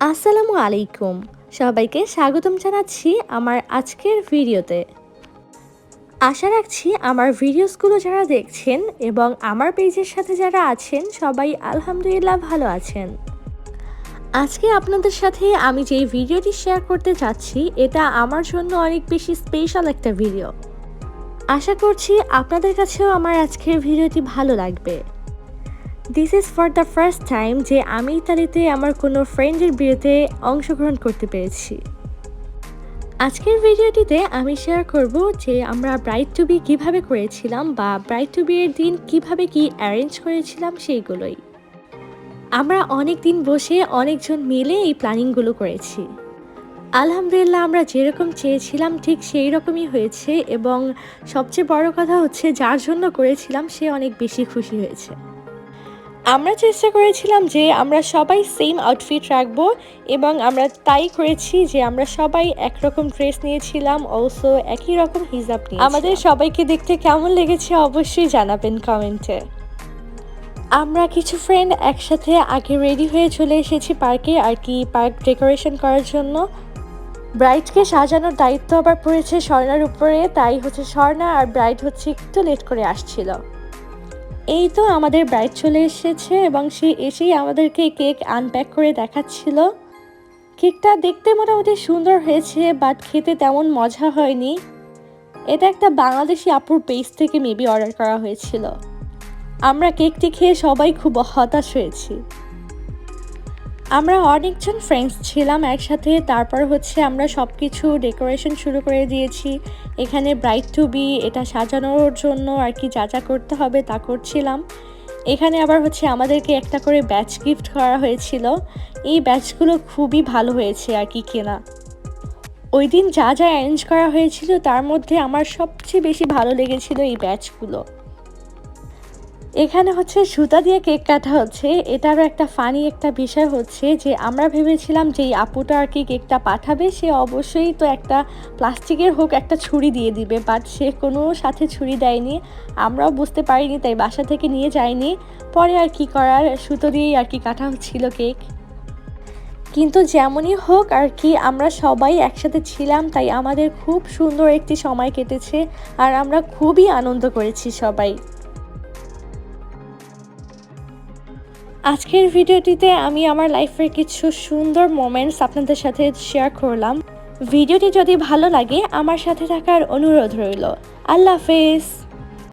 আসসালামু আলাইকুম। সবাইকে স্বাগতম জানাচ্ছি আমার আজকের ভিডিওতে। আশা রাখছি আমার ভিডিওসগুলো যারা দেখছেন এবং আমার পেজের সাথে যারা আছেন, সবাই আলহামদুলিল্লাহ ভালো আছেন। আজকে আপনাদের সাথে আমি যেই ভিডিওটি শেয়ার করতে চাচ্ছি এটা আমার জন্য অনেক বেশি স্পেশাল একটা ভিডিও। আশা করছি আপনাদের কাছেও আমার আজকের ভিডিওটি ভালো লাগবে। This is for the first time যে আমি ইতালিতে আমার কোনো ফ্রেন্ডের বিয়েতে অংশগ্রহণ করতে পেরেছি। আজকের ভিডিওটিতে আমি শেয়ার করব যে আমরা ব্রাইড টু বি কীভাবে করেছিলাম বা ব্রাইড টু বিয়ের দিন কীভাবে কি অ্যারেঞ্জ করেছিলাম সেইগুলোই। আমরা অনেক দিন বসে অনেকজন মিলে এই প্ল্যানিংগুলো করেছি। আলহামদুলিল্লাহ আমরা যেরকম চেয়েছিলাম ঠিক সেই রকমই হয়েছে এবং সবচেয়ে বড় কথা হচ্ছে যার জন্য করেছিলাম সে অনেক বেশি খুশি হয়েছে। আমরা চেষ্টা করেছিলাম যে আমরা সবাই সেম আউটফিট রাখব এবং আমরা তাই করেছি যে আমরা সবাই একরকম ড্রেস নিয়েছিলাম অলসো একই রকম হিজাব নিয়ে আমাদের সবাইকে দেখতে কেমন লেগেছে অবশ্যই জানাবেন কমেন্টে। আমরা কিছু ফ্রেন্ড একসাথে আগে রেডি হয়ে চলে এসেছি পার্কে আর কি পার্ক ডেকোরেশন করার জন্য। ব্রাইডকে সাজানোর দায়িত্ব আবার পড়েছে স্বর্ণার উপরে তাই হচ্ছে স্বর্ণা আর ব্রাইড হচ্ছে একটু লেট করে আসছিল। এই তো আমাদের ব্রাইড চলে এসেছে এবং সে এসেই আমাদেরকে কেক আনপ্যাক করে দেখাচ্ছিল। কেকটা দেখতে মোটামুটি সুন্দর হয়েছে বাট খেতে তেমন মজা হয়নি। এটা একটা বাংলাদেশি আপুর পেজ থেকে মেবি অর্ডার করা হয়েছিল। আমরা কেকটি খেয়ে সবাই খুব হতাশ হয়েছি। আমরা অনেকজন ফ্রেন্ডস ছিলাম একসাথে, তারপর হচ্ছে আমরা সব কিছু ডেকোরেশন শুরু করে দিয়েছি। এখানে ব্রাইট টু বি এটা সাজানোর জন্য আর কি যা যা করতে হবে তা করছিলাম। এখানে আবার হচ্ছে আমাদেরকে একটা করে ব্যাচ গিফট করা হয়েছিল। এই ব্যাচগুলো খুবই ভালো হয়েছে আর কি কেনা। ওই দিন যা যা অ্যারেঞ্জ করা হয়েছিল, তার মধ্যে আমার সবচেয়ে বেশি ভালো লেগেছিল এই ব্যাচগুলো এখানে হচ্ছে সুতা দিয়ে কেক কাটা হচ্ছে। এটারও একটা ফানি একটা বিষয় হচ্ছে যে, আমরা ভেবেছিলাম যে এই আপুটা আর কি কেকটা পাঠাবে, সে অবশ্যই তো একটা প্লাস্টিকের হোক একটা ছুরি দিয়ে দিবে বাট সে কোনো সাথে ছুরি দেয়নি। আমরাও বুঝতে পারিনি, তাই বাসা থেকে নিয়ে যায়নি। পরে আর কি করার, সুতো দিয়েই আর কি কাটা হচ্ছিল কেক। কিন্তু যেমনই হোক আর কি, আমরা সবাই একসাথে ছিলাম, তাই আমাদের খুব সুন্দর একটি সময় কেটেছে, আর আমরা খুবই আনন্দ করেছি সবাই। আজকের ভিডিওটিতে আমি আমার লাইফের কিছু সুন্দর মোমেন্টস আপনাদের সাথে শেয়ার করলাম। ভিডিওটি যদি ভালো লাগে, আমার সাথে থাকার অনুরোধ রইল। আল্লাহ হাফেজ।